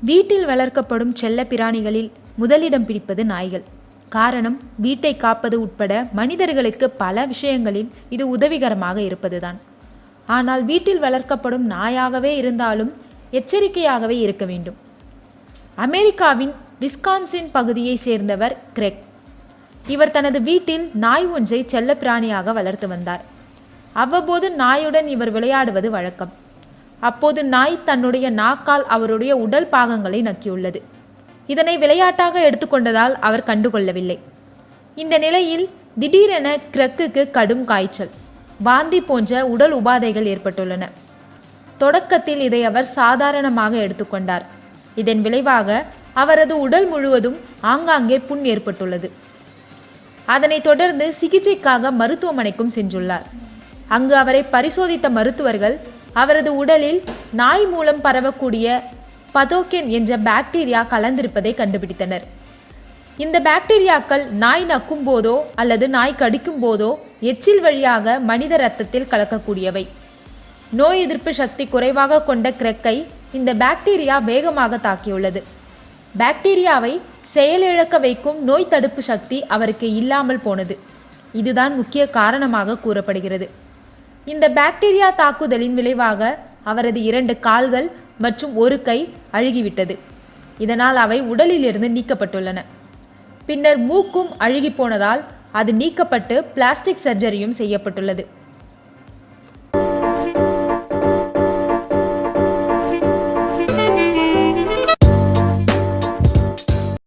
வீட்டில் வளர்க்கப்படும் செல்ல பிராணிகளில் முதலிடம் பிடிப்பது நாய்கள். காரணம் வீட்டை காப்பது உட்பட மனிதர்களுக்கு பல விஷயங்களில் இது உதவிகரமாக இருப்பதுதான். ஆனால் வீட்டில் வளர்க்கப்படும் நாயாகவே இருந்தாலும் எச்சரிக்கையாகவே இருக்க வேண்டும். அமெரிக்காவின் விஸ்கான்சின் பகுதியை சேர்ந்தவர் கிரெக். இவர் தனது வீட்டில் நாய் ஒன்றை செல்லப்பிராணியாக வளர்த்து வந்தார். அவ்வப்போது நாயுடன் இவர் விளையாடுவது வழக்கம். அப்போது நாய் தன்னுடைய நாக்கால் அவருடைய உடல் பாகங்களை நக்கியுள்ளது. இதனை விளையாட்டாக எடுத்துக்கொண்டதால் அவர் கண்டுகொள்ளவில்லை. இந்த நிலையில் திடீரென கிரக்குக்கு கடும் காய்ச்சல் வாந்தி போன்ற உடல் உபாதைகள் ஏற்பட்டுள்ளன. தொடக்கத்தில் இதை அவர் சாதாரணமாக எடுத்துக்கொண்டார். இதன் விளைவாக அவரது உடல் முழுவதும் ஆங்காங்கே புண் ஏற்பட்டுள்ளது. அதனைத் தொடர்ந்து சிகிச்சைக்காக மருத்துவமனைக்கும் சென்றுள்ளார். அங்கு அவரை பரிசோதித்த மருத்துவர்கள் அவரது உடலில் நாய் மூலம் பரவக்கூடிய பதோக்கென் என்ற பாக்டீரியா கலந்திருப்பதை கண்டுபிடித்தனர். இந்த பாக்டீரியாக்கள் நாய் நக்கும் போதோ அல்லது நாய் கடிக்கும் போதோ எச்சில் வழியாக மனித இரத்தத்தில் கலக்கக்கூடியவை. நோய் எதிர்ப்பு சக்தி குறைவாக கொண்ட கிரெக்கை இந்த பாக்டீரியா வேகமாக தாக்கியுள்ளது. பாக்டீரியாவை செயலிழக்க வைக்கும் நோய் தடுப்பு சக்தி அவருக்கு இல்லாமல் போனது. இதுதான் முக்கிய காரணமாக கூறப்படுகிறது. இந்த பாக்டீரியா தாக்குதலின் விளைவாக அவரது இரண்டு கால்கள் மற்றும் ஒரு கை அழுகிவிட்டது. இதனால் அவை உடலிலிருந்து நீக்கப்பட்டுள்ளன. பின்னர் மூக்கும் அழுகி போனதால் அது நீக்கப்பட்டு பிளாஸ்டிக் சர்ஜரியும் செய்யப்பட்டுள்ளது.